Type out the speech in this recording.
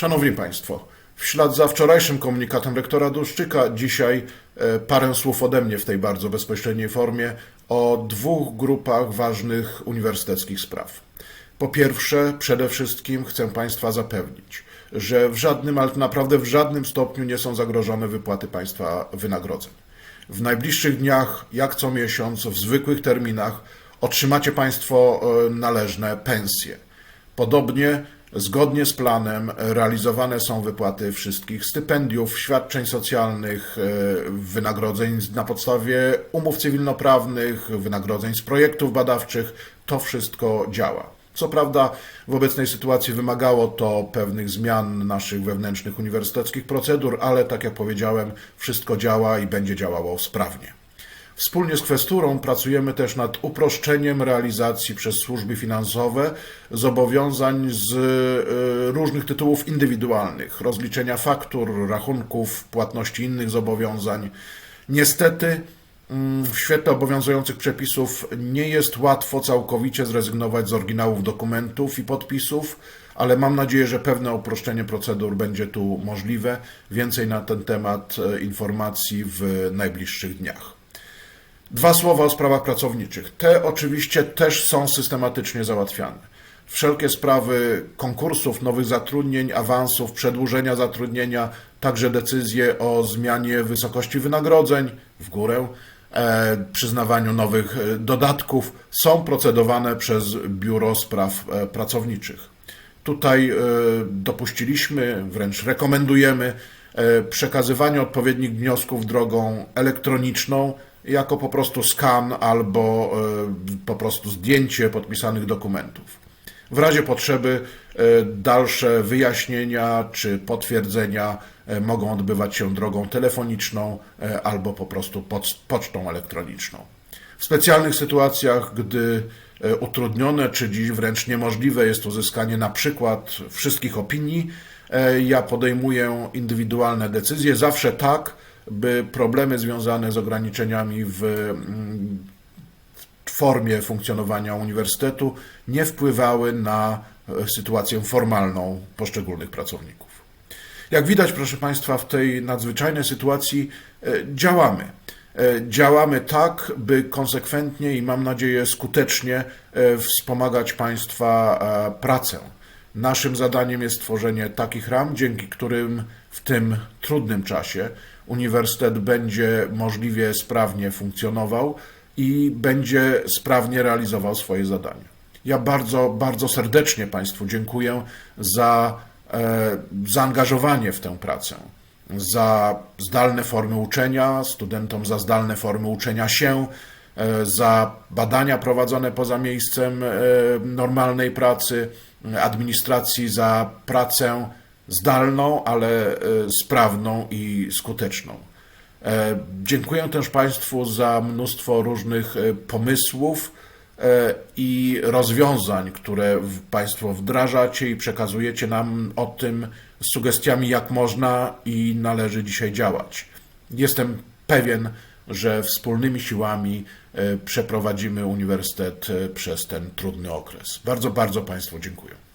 Szanowni Państwo, w ślad za wczorajszym komunikatem rektora Duszczyka, dzisiaj e, parę słów ode mnie w tej bardzo bezpośredniej formie o dwóch grupach ważnych uniwersyteckich spraw. Po pierwsze, przede wszystkim chcę Państwa zapewnić, że w żadnym, ale naprawdę w żadnym stopniu nie są zagrożone wypłaty Państwa wynagrodzeń. W najbliższych dniach, jak co miesiąc, w zwykłych terminach, otrzymacie Państwo e, należne pensje. Podobnie, zgodnie z planem, realizowane są wypłaty wszystkich stypendiów, świadczeń socjalnych, e, wynagrodzeń na podstawie umów cywilnoprawnych, wynagrodzeń z projektów badawczych. To wszystko działa. Co prawda, w obecnej sytuacji wymagało to pewnych zmian naszych wewnętrznych uniwersyteckich procedur, ale tak jak powiedziałem, wszystko działa i będzie działało sprawnie. Wspólnie z kwesturą pracujemy też nad uproszczeniem realizacji przez służby finansowe zobowiązań z y, różnych tytułów indywidualnych, rozliczenia faktur, rachunków, płatności innych zobowiązań. Niestety, mm, w świetle obowiązujących przepisów nie jest łatwo całkowicie zrezygnować z oryginałów dokumentów i podpisów, ale mam nadzieję, że pewne uproszczenie procedur będzie tu możliwe. Więcej na ten temat e, informacji w najbliższych dniach. Dwa słowa o sprawach pracowniczych. Te oczywiście też są systematycznie załatwiane. Wszelkie sprawy konkursów, nowych zatrudnień, awansów, przedłużenia zatrudnienia, także decyzje o zmianie wysokości wynagrodzeń w górę, e, przyznawaniu nowych e, dodatków są procedowane przez Biuro Spraw e, Pracowniczych. Tutaj dopuściliśmy, wręcz rekomendujemy przekazywanie odpowiednich wniosków drogą elektroniczną, jako po prostu skan albo e, po prostu zdjęcie podpisanych dokumentów. W razie potrzeby e, dalsze wyjaśnienia czy potwierdzenia e, mogą odbywać się drogą telefoniczną albo po prostu poc- pocztą elektroniczną. W specjalnych sytuacjach, gdy utrudnione czy dziś wręcz niemożliwe jest uzyskanie na przykład wszystkich opinii, ja podejmuję indywidualne decyzje, zawsze tak, by problemy związane z ograniczeniami w mm, w formie funkcjonowania uniwersytetu nie wpływały na e, sytuację formalną poszczególnych pracowników. Jak widać, proszę Państwa, w tej nadzwyczajnej sytuacji e, działamy. E, Działamy tak, by konsekwentnie i mam nadzieję skutecznie wspomagać Państwa pracę. Naszym zadaniem jest tworzenie takich ram, dzięki którym w tym trudnym czasie uniwersytet będzie możliwie sprawnie funkcjonował i będzie sprawnie realizował swoje zadania. Ja bardzo, bardzo serdecznie Państwu dziękuję za e, zaangażowanie w tę pracę, za zdalne formy uczenia, studentom za zdalne formy uczenia się, e, za badania prowadzone poza miejscem e, normalnej pracy, administracji za pracę zdalną, ale e, sprawną i skuteczną. E, Dziękuję też Państwu za mnóstwo różnych e, pomysłów i rozwiązań, które Państwo wdrażacie i przekazujecie nam o tym z sugestiami, jak można i należy dzisiaj działać. Jestem pewien, że wspólnymi siłami e, przeprowadzimy uniwersytet e, przez ten trudny okres. Bardzo, bardzo Państwu dziękuję.